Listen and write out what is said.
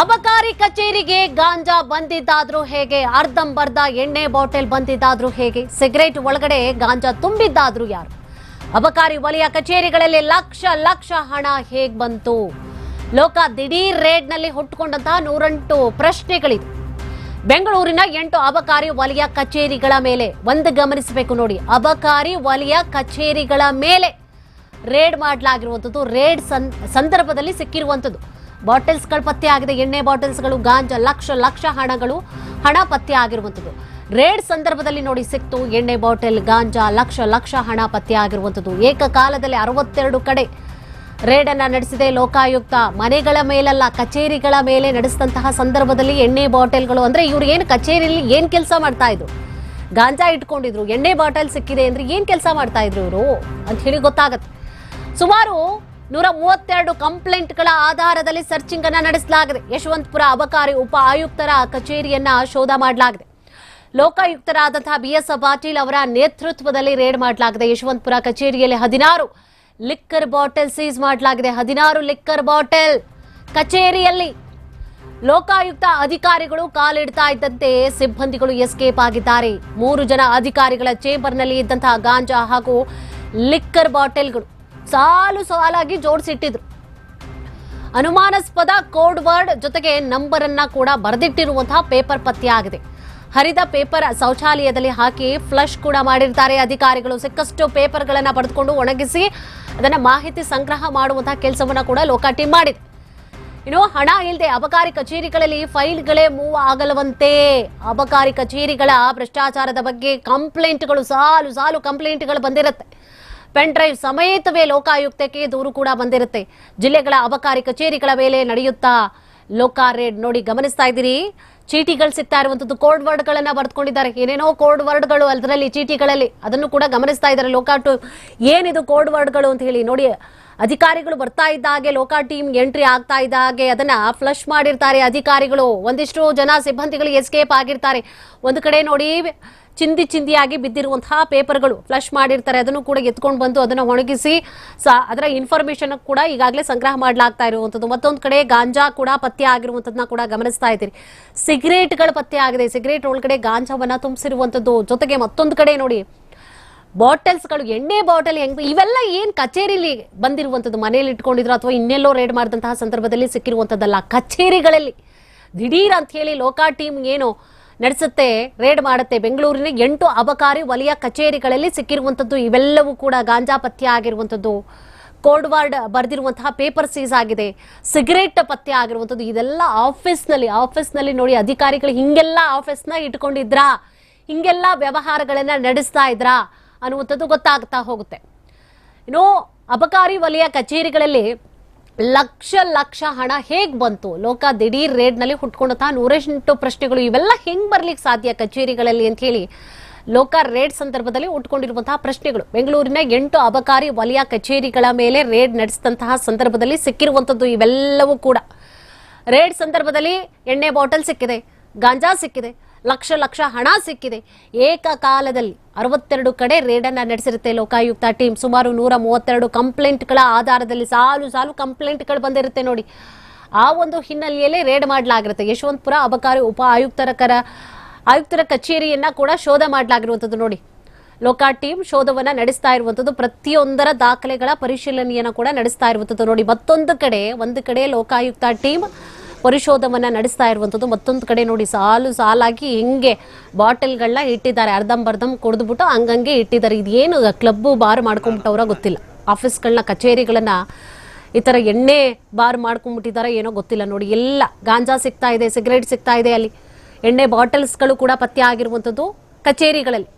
ಅಬಕಾರಿ ಕಚೇರಿಗೆ ಗಾಂಜಾ ಬಂದಿದ್ದಾದ್ರೂ ಹೇಗೆ? ಅರ್ಧಂಬರ್ಧ ಎಣ್ಣೆ ಬಾಟಲ್ ಬಂದಿದ್ದಾದ್ರೂ ಹೇಗೆ? ಸಿಗರೇಟ್ ಒಳಗಡೆ ಗಾಂಜಾ ತುಂಬಿದ್ದಾದ್ರೂ ಯಾರು? ಅಬಕಾರಿ ವಲಯ ಕಚೇರಿಗಳಲ್ಲಿ ಲಕ್ಷ ಲಕ್ಷ ಹಣ ಹೇಗ್ ಬಂತು? ಲೋಕ ದಿಢೀರ್ ರೇಡ್ನಲ್ಲಿ ಹುಟ್ಟುಕೊಂಡಂತಹ ನೂರೆಂಟು ಪ್ರಶ್ನೆಗಳಿದೆ. ಬೆಂಗಳೂರಿನ ಎಂಟು ಅಬಕಾರಿ ವಲಯ ಕಚೇರಿಗಳ ಮೇಲೆ ಒಂದು ಗಮನಿಸಬೇಕು ನೋಡಿ. ಅಬಕಾರಿ ವಲಯ ಕಚೇರಿಗಳ ಮೇಲೆ ರೇಡ್ ಮಾಡಲಾಗಿರುವಂಥದ್ದು, ರೇಡ್ ಸಂದರ್ಭದಲ್ಲಿ ಸಿಕ್ಕಿರುವಂಥದ್ದು. ಬಾಟಲ್ಸ್ಗಳು ಪತ್ತೆ ಆಗಿದೆ. ಎಣ್ಣೆ ಬಾಟಲ್ಸ್ಗಳು, ಗಾಂಜಾ, ಲಕ್ಷ ಲಕ್ಷ ಹಣಗಳು, ಹಣ ಪತ್ತೆ ಆಗಿರುವಂಥದ್ದು. ರೇಡ್ ಸಂದರ್ಭದಲ್ಲಿ ನೋಡಿ ಸಿಕ್ತು, ಎಣ್ಣೆ ಬಾಟಲ್, ಗಾಂಜಾ, ಲಕ್ಷ ಲಕ್ಷ ಹಣ ಪತ್ತೆ ಆಗಿರುವಂಥದ್ದು. ಏಕಕಾಲದಲ್ಲಿ ಅರವತ್ತೆರಡು ಕಡೆ ರೇಡ್ ಅನ್ನ ನಡೆಸಿದೆ ಲೋಕಾಯುಕ್ತ. ಮನೆಗಳ ಮೇಲಲ್ಲ, ಕಚೇರಿಗಳ ಮೇಲೆ ನಡೆಸಿದಂತಹ ಸಂದರ್ಭದಲ್ಲಿ ಎಣ್ಣೆ ಬಾಟಲ್ಗಳು ಅಂದ್ರೆ ಇವ್ರು ಏನು ಕಚೇರಿಯಲ್ಲಿ ಏನ್ ಕೆಲಸ ಮಾಡ್ತಾ ಇದ್ರು? ಗಾಂಜಾ ಇಟ್ಕೊಂಡಿದ್ರು, ಎಣ್ಣೆ ಬಾಟಲ್ ಸಿಕ್ಕಿದೆ ಅಂದ್ರೆ ಏನ್ ಕೆಲಸ ಮಾಡ್ತಾ ಇದ್ರು ಇವರು ಅಂತ ಹೇಳಿ ಗೊತ್ತಾಗತ್ತೆ. ಸುಮಾರು ನೂರ ಮೂವತ್ತೆರಡು ಕಂಪ್ಲೇಂಟ್ಗಳ ಆಧಾರದಲ್ಲಿ ಸರ್ಚಿಂಗ್ ಅನ್ನ ನಡೆಸಲಾಗಿದೆ. ಯಶವಂತಪುರ ಅಬಕಾರಿ ಉಪ ಆಯುಕ್ತರ ಕಚೇರಿಯನ್ನ ಶೋಧ ಮಾಡಲಾಗಿದೆ. ಲೋಕಾಯುಕ್ತರಾದಂತಹ ಬಿ ಎಸ್ ಪಾಟೀಲ್ ಅವರ ನೇತೃತ್ವದಲ್ಲಿ ರೇಡ್ ಮಾಡಲಾಗಿದೆ. ಯಶವಂತಪುರ ಕಚೇರಿಯಲ್ಲಿ ಹದಿನಾರು ಲಿಕ್ಕರ್ ಬಾಟಲ್ ಸೀಸ್ ಮಾಡಲಾಗಿದೆ. ಹದಿನಾರು ಲಿಕ್ಕರ್ ಬಾಟಲ್ ಕಚೇರಿಯಲ್ಲಿ ಲೋಕಾಯುಕ್ತ ಅಧಿಕಾರಿಗಳು ಕಾಲಿಡ್ತಾ ಇದ್ದಂತೆ ಸಿಬ್ಬಂದಿಗಳು ಎಸ್ಕೇಪ್ ಆಗಿದ್ದಾರೆ. ಮೂರು ಜನ ಅಧಿಕಾರಿಗಳ ಚೇಂಬರ್ನಲ್ಲಿ ಇದ್ದಂತಹ ಗಾಂಜಾ ಹಾಗೂ ಲಿಕ್ಕರ್ ಬಾಟಲ್ಗಳು ಸಾಲು ಸಾಲಾಗಿ ಜೋಡಿಸಿಟ್ಟಿದ್ರು. ಅನುಮಾನಾಸ್ಪದ ಕೋಡ್ ವರ್ಡ್ ಜೊತೆಗೆ ನಂಬರ್ ಅನ್ನ ಕೂಡ ಬರೆದಿಟ್ಟಿರುವಂತಹ ಪೇಪರ್ ಪತ್ತೆ ಆಗಿದೆ. ಹರಿದ ಪೇಪರ್ ಶೌಚಾಲಯದಲ್ಲಿ ಹಾಕಿ ಫ್ಲಶ್ ಕೂಡ ಮಾಡಿರ್ತಾರೆ ಅಧಿಕಾರಿಗಳು. ಸಿಕ್ಕಷ್ಟು ಪೇಪರ್ಗಳನ್ನ ಪಡೆದುಕೊಂಡು ಒಣಗಿಸಿ ಅದನ್ನ ಮಾಹಿತಿ ಸಂಗ್ರಹ ಮಾಡುವಂತಹ ಕೆಲಸವನ್ನ ಕೂಡ ಲೋಕಾಟಿ ಟೀಮ್ ಮಾಡಿದೆ. ಇನ್ನು ಹಣ ಇಲ್ಲದೆ ಅಬಕಾರಿ ಕಚೇರಿಗಳಲ್ಲಿ ಫೈಲ್ಗಳೇ ಮೂವ್ ಆಗಲವಂತೆ. ಅಬಕಾರಿ ಕಚೇರಿಗಳ ಭ್ರಷ್ಟಾಚಾರದ ಬಗ್ಗೆ ಕಂಪ್ಲೇಂಟ್ಗಳು ಸಾಲು ಸಾಲು ಕಂಪ್ಲೇಂಟ್ಗಳು ಬಂದಿರುತ್ತೆ. ಪೆನ್ ಡ್ರೈವ್ ಸಮೇತವೇ ಲೋಕಾಯುಕ್ತಕ್ಕೆ ದೂರು ಕೂಡ ಬಂದಿರುತ್ತೆ. ಜಿಲ್ಲೆಗಳ ಅಬಕಾರಿ ಕಚೇರಿಗಳ ಮೇಲೆ ನಡೆಯುತ್ತಾ ಲೋಕಾರೆಡ್ ರೇಡ್ ನೋಡಿ ಗಮನಿಸ್ತಾ ಇದ್ದೀರಿ. ಚೀಟಿಗಳು ಸಿಗ್ತಾ ಇರುವಂತದ್ದು ಕೋಡ್ ವರ್ಡ್ಗಳನ್ನ ಬರೆದುಕೊಂಡಿದ್ದಾರೆ. ಏನೇನೋ ಕೋಡ್ ವರ್ಡ್ಗಳು ಅದರಲ್ಲಿ ಚೀಟಿಗಳಲ್ಲಿ ಅದನ್ನು ಕೂಡ ಗಮನಿಸ್ತಾ ಇದ್ದಾರೆ. ಲೋಕಾ ಟು ಏನಿದು ಕೋಡ್ ವರ್ಡ್ಗಳು ಅಂತ ಹೇಳಿ ನೋಡಿ, ಅಧಿಕಾರಿಗಳು ಬರ್ತಾ ಇದ್ದ ಹಾಗೆ ಲೋಕಾ ಟೀಮ್ ಎಂಟ್ರಿ ಆಗ್ತಾ ಇದ್ದ ಹಾಗೆ ಅದನ್ನ ಫ್ಲಶ್ ಮಾಡಿರ್ತಾರೆ ಅಧಿಕಾರಿಗಳು. ಒಂದಿಷ್ಟು ಜನ ಸಿಬ್ಬಂದಿಗಳು ಎಸ್ಕೇಪ್ ಆಗಿರ್ತಾರೆ. ಒಂದು ಕಡೆ ನೋಡಿ ಚಿಂದಿ ಚಿಂದಿಯಾಗಿ ಬಿದ್ದಿರುವಂತಹ ಪೇಪರ್ಗಳು ಫ್ಲಶ್ ಮಾಡಿರ್ತಾರೆ. ಅದನ್ನು ಕೂಡ ಎತ್ಕೊಂಡು ಬಂದು ಅದನ್ನು ಒಣಗಿಸಿ ಅದರ ಇನ್ಫಾರ್ಮೇಶನ್ ಕೂಡ ಈಗಾಗಲೇ ಸಂಗ್ರಹ ಮಾಡಲಾಗ್ತಾ ಇರುವಂಥದ್ದು. ಮತ್ತೊಂದು ಕಡೆ ಗಾಂಜಾ ಕೂಡ ಪತ್ತೆ ಆಗಿರುವಂಥದ್ದನ್ನ ಕೂಡ ಗಮನಿಸ್ತಾ ಇದ್ದೀರಿ. ಸಿಗರೇಟ್ಗಳು ಪತ್ತೆ ಆಗಿದೆ. ಸಿಗರೇಟ್ ಒಳಗಡೆ ಗಾಂಜಾವನ್ನ ತುಂಬಿಸಿರುವಂಥದ್ದು. ಜೊತೆಗೆ ಮತ್ತೊಂದು ಕಡೆ ನೋಡಿ, ಬಾಟಲ್ಸ್ಗಳು, ಎಣ್ಣೆ ಬಾಟಲ್ ಹೆಂಗ್, ಇವೆಲ್ಲ ಏನ್ ಕಚೇರಿಲಿ ಬಂದಿರುವಂಥದ್ದು? ಮನೇಲಿ ಇಟ್ಕೊಂಡಿದ್ರು ಅಥವಾ ಇನ್ನೆಲ್ಲೋ ರೇಡ್ ಮಾಡಿದಂತಹ ಸಂದರ್ಭದಲ್ಲಿ ಸಿಕ್ಕಿರುವಂಥದ್ದಲ್ಲ? ಕಚೇರಿಗಳಲ್ಲಿ ದಿಢೀರ್ ಅಂತ ಹೇಳಿ ಲೋಕಾ ಟೀಮ್ ಏನು ನಡೆಸುತ್ತೆ ರೇಡ್ ಮಾಡುತ್ತೆ. ಬೆಂಗಳೂರಿನ ಎಂಟು ಅಬಕಾರಿ ವಲಯ ಕಚೇರಿಗಳಲ್ಲಿ ಸಿಕ್ಕಿರುವಂಥದ್ದು ಇವೆಲ್ಲವೂ ಕೂಡ ಗಾಂಜಾ ಪತ್ತೆ ಆಗಿರುವಂಥದ್ದು. ಕೋಡ್ ವಾರ್ಡ್ ಬರೆದಿರುವಂತಹ ಪೇಪರ್ ಸೀಸ್ ಆಗಿದೆ. ಸಿಗರೇಟ್ ಪತ್ತೆ ಆಗಿರುವಂಥದ್ದು. ಇದೆಲ್ಲ ಆಫೀಸ್ನಲ್ಲಿ ಆಫೀಸ್ನಲ್ಲಿ ನೋಡಿ ಅಧಿಕಾರಿಗಳು ಹಿಂಗೆಲ್ಲ ಆಫೀಸ್ನ ಇಟ್ಕೊಂಡಿದ್ರಾ? ಹಿಂಗೆಲ್ಲ ವ್ಯವಹಾರಗಳನ್ನ ನಡೆಸ್ತಾ ಇದ್ರಾ? ಅನ್ನುವಂಥದ್ದು ಗೊತ್ತಾಗ್ತಾ ಹೋಗುತ್ತೆ. ಇನ್ನು ಅಬಕಾರಿ ವಲಯ ಕಚೇರಿಗಳಲ್ಲಿ ಲಕ್ಷ ಲಕ್ಷ ಹಣ ಹೇಗ್ ಬಂತು? ಲೋಕ ದಿಢೀರ್ ರೇಡ್ನಲ್ಲಿ ಹುಟ್ಕೊಂಡಂತಹ ನೂರೆಂಟು ಪ್ರಶ್ನೆಗಳು ಇವೆಲ್ಲ ಹೆಂಗ್ ಬರ್ಲಿಕ್ಕೆ ಸಾಧ್ಯ ಕಚೇರಿಗಳಲ್ಲಿ ಅಂತ ಹೇಳಿ ಲೋಕ ರೇಡ್ ಸಂದರ್ಭದಲ್ಲಿ ಉಟ್ಕೊಂಡಿರುವಂತಹ ಪ್ರಶ್ನೆಗಳು. ಬೆಂಗಳೂರಿನ ಎಂಟು ಅಬಕಾರಿ ವಲಯ ಕಚೇರಿಗಳ ಮೇಲೆ ರೇಡ್ ನಡೆಸಿದಂತಹ ಸಂದರ್ಭದಲ್ಲಿ ಸಿಕ್ಕಿರುವಂಥದ್ದು ಇವೆಲ್ಲವೂ ಕೂಡ. ರೇಡ್ ಸಂದರ್ಭದಲ್ಲಿ ಎಣ್ಣೆ ಬಾಟಲ್ ಸಿಕ್ಕಿದೆ, ಗಾಂಜಾ ಸಿಕ್ಕಿದೆ ಲಕ್ಷ ಲಕ್ಷ ಹಣ ಸಿಕ್ಕಿದೆ. ಏಕಕಾಲದಲ್ಲಿ ಅರವತ್ತೆರಡು ಕಡೆ ರೇಡನ್ನ ನಡೆಸಿರುತ್ತೆ ಲೋಕಾಯುಕ್ತ ಟೀಮ್. ಸುಮಾರು ನೂರ ಮೂವತ್ತೆರಡು ಕಂಪ್ಲೇಂಟ್ಗಳ ಆಧಾರದಲ್ಲಿ ಸಾಲು ಸಾಲು ಕಂಪ್ಲೇಂಟ್ಗಳು ಬಂದಿರುತ್ತೆ ನೋಡಿ. ಆ ಒಂದು ಹಿನ್ನೆಲೆಯಲ್ಲಿ ರೇಡ್ ಮಾಡಲಾಗಿರುತ್ತೆ. ಯಶವಂತಪುರ ಅಬಕಾರಿ ಉಪ ಆಯುಕ್ತರ ಕರ, ಆಯುಕ್ತರ ಕಚೇರಿಯನ್ನ ಕೂಡ ಶೋಧ ಮಾಡಲಾಗಿರುವಂಥದ್ದು ನೋಡಿ. ಲೋಕಾ ಟೀಮ್ ಶೋಧವನ್ನ ನಡೆಸ್ತಾ ಇರುವಂಥದ್ದು. ಪ್ರತಿಯೊಂದರ ದಾಖಲೆಗಳ ಪರಿಶೀಲನೆಯನ್ನ ಕೂಡ ನಡೆಸ್ತಾ ಇರುವಂಥದ್ದು ನೋಡಿ. ಮತ್ತೊಂದು ಕಡೆ, ಒಂದು ಕಡೆ ಲೋಕಾಯುಕ್ತ ಟೀಮ್ ಪರಿಶೋಧವನ್ನ ನಡೆಸ್ತಾ ಇರುವಂಥದ್ದು ಮತ್ತೊಂದು ಕಡೆ ನೋಡಿ, ಸಾಲು ಸಾಲಾಗಿ ಹಿಂಗೆ ಬಾಟಲ್ಗಳನ್ನ ಇಟ್ಟಿದ್ದಾರೆ. ಅರ್ಧಂಬರ್ಧಂ ಕುಡಿದ್ಬಿಟ್ಟು ಹಂಗಂಗೆ ಇಟ್ಟಿದ್ದಾರೆ. ಇದೇನು ಕ್ಲಬ್ ಬಾರ್ ಮಾಡ್ಕೊಂಡ್ಬಿಟ್ಟವ್ರ ಗೊತ್ತಿಲ್ಲ. ಆಫೀಸ್ಗಳನ್ನ ಕಚೇರಿಗಳನ್ನ ಈ ಥರ ಎಣ್ಣೆ ಬಾರ್ ಮಾಡ್ಕೊಂಡ್ಬಿಟ್ಟಿದ್ದಾರೆ ಏನೋ ಗೊತ್ತಿಲ್ಲ ನೋಡಿ. ಎಲ್ಲ ಗಾಂಜಾ ಸಿಗ್ತಾ ಇದೆ, ಸಿಗರೇಟ್ ಸಿಗ್ತಾ ಇದೆ ಅಲ್ಲಿ. ಎಣ್ಣೆ ಬಾಟಲ್ಸ್ಗಳು ಕೂಡ ಪತ್ತೆ ಆಗಿರುವಂಥದ್ದು ಕಚೇರಿಗಳಲ್ಲಿ.